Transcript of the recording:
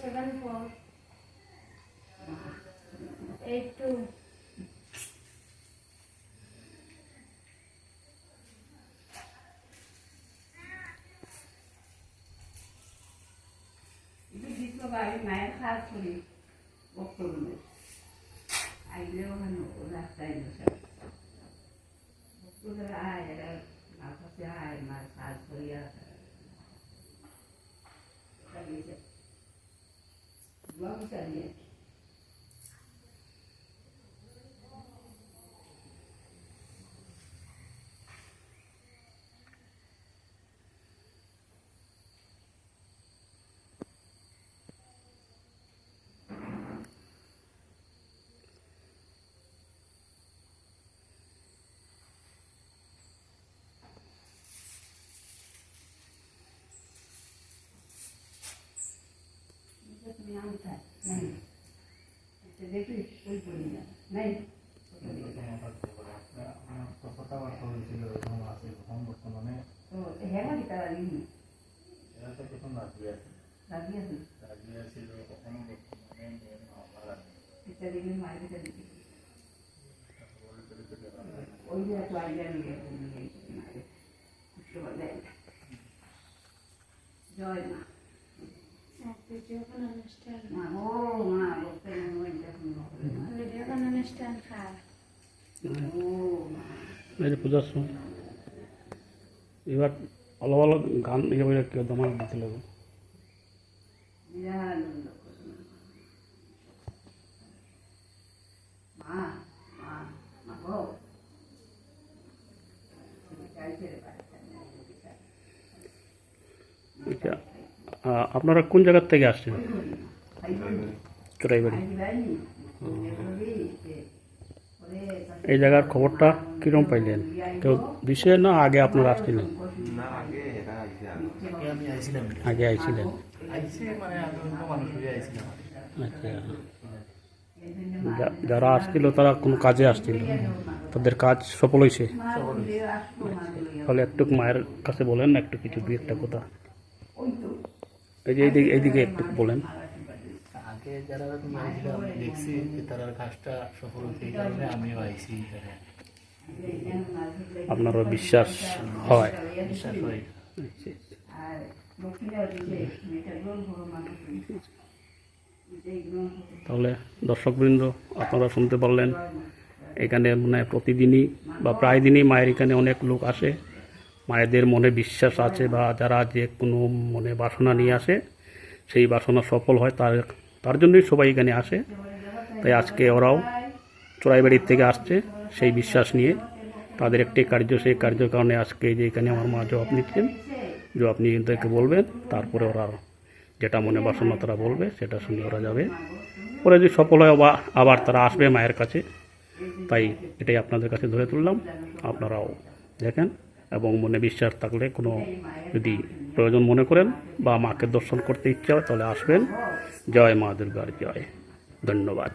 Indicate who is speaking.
Speaker 1: Second পর eight two
Speaker 2: দ্বিতীয় বাড়ি মায়ের খাস করি বক্তব্যে আইলেও ওখানে রাস্তায় বসে বক্তব্যের আয় এরা মার কাছে আয় মার কাজ করিয়া Oh, good. にあるかいないそしてできる一歩になないことでござ
Speaker 3: います。
Speaker 2: そう部屋が来たらいいの。라디아 스.
Speaker 3: 라디아스로 하는 것 보면은 내가 말하 는.
Speaker 2: 그때는 많이 되는 데.
Speaker 3: 오히려 더
Speaker 2: 알려는 게 보는 게 있지 말이 야. 그렇게 원 래. 좋아 요. মা এই যে পূজার সময়
Speaker 4: এবার অলপ অলপ গান ইয়ে করে কেউ দমাল দিতে লাগবে
Speaker 2: বিরাট আনন্দ করলাম। মা মা মা গো চাইছে রে বাচ্চা আচ্ছা আ-
Speaker 4: আপনারা কোন জায়গার থেকে আসছেন? চোরাইবাড়ি।
Speaker 2: এই জায়গার খবরটা কীরকম পাইলেন? কেউ
Speaker 4: দিছে না আগে আপনারা আসছিলেন?
Speaker 3: আগে
Speaker 4: আইছিলেন।
Speaker 2: আচ্ছা। যারা আসছিল তারা কোনো কাজে আসছিল? তাদের
Speaker 4: কাজ সফল হয়েছে
Speaker 2: তাহলে একটু মায়ের কাছে
Speaker 4: বলেন না একটু কিছু দু একটা কথা। এই যে এইদিকে এইদিকে একটু বলেন।
Speaker 3: আগে যারা দেখছি তারা কাজটা সফল হচ্ছে কারণে আমিও আইছি এখানে।
Speaker 2: আপনারও বিশ্বাস হয়। বিশ্বাস হয়। তাহলে
Speaker 4: দর্শকবৃন্দ আপনারা শুনতে পারলেন এখানে মানে প্রতিদিনই বা প্রায় দিনই মায়ের এখানে অনেক লোক আসে। মায়েদের মনে বিশ্বাস আছে বা যারা যে কোনো মনে বাসনা নিয়ে আসে, সেই বাসনা সফল হয়, তার তার জন্যই সবাই এখানে আসে।
Speaker 2: তাই আজকে ওরাও
Speaker 4: চোরাইবাড়ির থেকে আসছে সেই বিশ্বাস নিয়ে।
Speaker 2: তাদের একটি কার্য, সেই কার্যের
Speaker 4: কারণে আজকে যে এখানে আমার মা জবাব নিচ্ছেন, জবাব নিয়ে তাদেরকে বলবেন, তারপরে ওরা যেটা মনে বাসনা তারা বলবে, সেটা শুনে ওরা যাবে।
Speaker 2: পরে যদি সফল হয়, আবার আবার তারা আসবে
Speaker 4: মায়ের কাছে।
Speaker 2: তাই এটাই আপনাদের কাছে ধরে তুললাম। আপনারাও দেখেন।
Speaker 4: এবং মনে বিশ্বাস থাকলে কোনো
Speaker 2: যদি প্রয়োজন মনে করেন বা মাকে দর্শন
Speaker 4: করতে ইচ্ছা হয়, তাহলে আসবেন।
Speaker 2: জয় মা দুর্গার জয়।
Speaker 4: ধন্যবাদ।